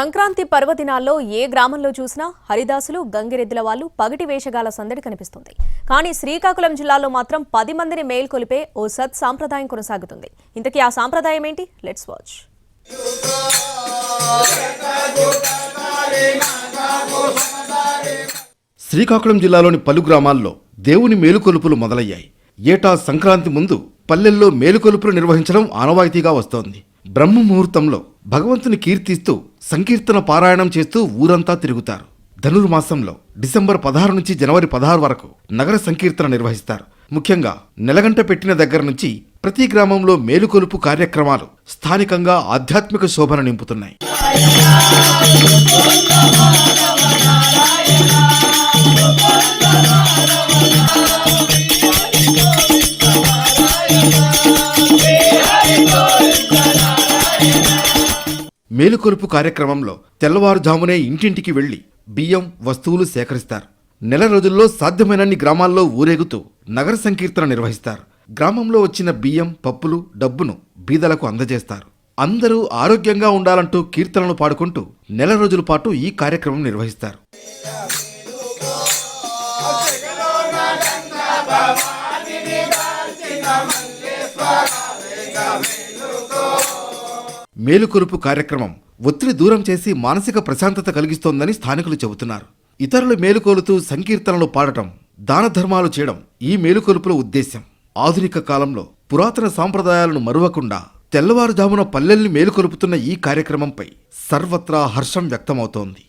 సంక్రాంతి పర్వదినాల్లో ఏ గ్రామంలో చూసినా హరిదాసులు గంగిరెద్దుల వాళ్ళు పగటి వేషగాల సందడి కనిపిస్తుంది. కానీ శ్రీకాకుళం జిల్లాలో మాత్రం పది మందిని మేల్కొలిపే ఓ సత్ సాంప్రదాయం కొనసాగుతుంది. ఇంతకీ ఆ సాంప్రదాయం ఏంటి? లెట్స్ వాచ్ శ్రీకాకుళం జిల్లాలోని పలు గ్రామాల్లో దేవుని మేలుకొలుపులు మొదలయ్యాయి. ఏటా సంక్రాంతి ముందు పల్లెల్లో మేలుకొలుపులు నిర్వహించడం ఆనవాయితీగా వస్తోంది. బ్రహ్మ ముహూర్తంలో భగవంతుని కీర్తిస్తూ సంకీర్తన పారాయణం చేస్తూ ఊరంతా తిరుగుతారు. ధనుర్మాసంలో డిసెంబర్ పదహారు నుంచి జనవరి పదహారు వరకు నగర సంకీర్తన నిర్వహిస్తారు. ముఖ్యంగా నెలగంట పెట్టిన దగ్గర నుంచి ప్రతి గ్రామంలో మేలుకొలుపు కార్యక్రమాలు స్థానికంగా ఆధ్యాత్మిక శోభను నింపుతున్నాయి. మేలుకొలుపు కార్యక్రమంలో తెల్లవారుజామునే ఇంటింటికి వెళ్ళి బియ్యం వస్తువులు సేకరిస్తారు. నెల రోజుల్లో సాధ్యమైనన్ని గ్రామాల్లో ఊరేగుతూ నగర సంకీర్తన నిర్వహిస్తారు. గ్రామంలో వచ్చిన బియ్యం పప్పులు డబ్బును బీదలకు అందజేస్తారు. అందరూ ఆరోగ్యంగా ఉండాలంటూ కీర్తనలు పాడుకుంటూ నెల రోజుల పాటు ఈ కార్యక్రమం నిర్వహిస్తారు. మేలుకొలుపు కార్యక్రమం ఒత్తిడి దూరం చేసి మానసిక ప్రశాంతత కలిగిస్తోందని స్థానికులు చెబుతున్నారు. ఇతరులు మేలుకొలుతూ సంకీర్తనలు పాడటం దాన ధర్మాలు చేయడం ఈ మేలుకొలుపుల ఉద్దేశ్యం. ఆధునిక కాలంలో పురాతన సాంప్రదాయాలను మరువకుండా తెల్లవారుజామున పల్లెల్ని మేలుకొలుపుతున్న ఈ కార్యక్రమంపై సర్వత్రా హర్షం వ్యక్తమవుతోంది.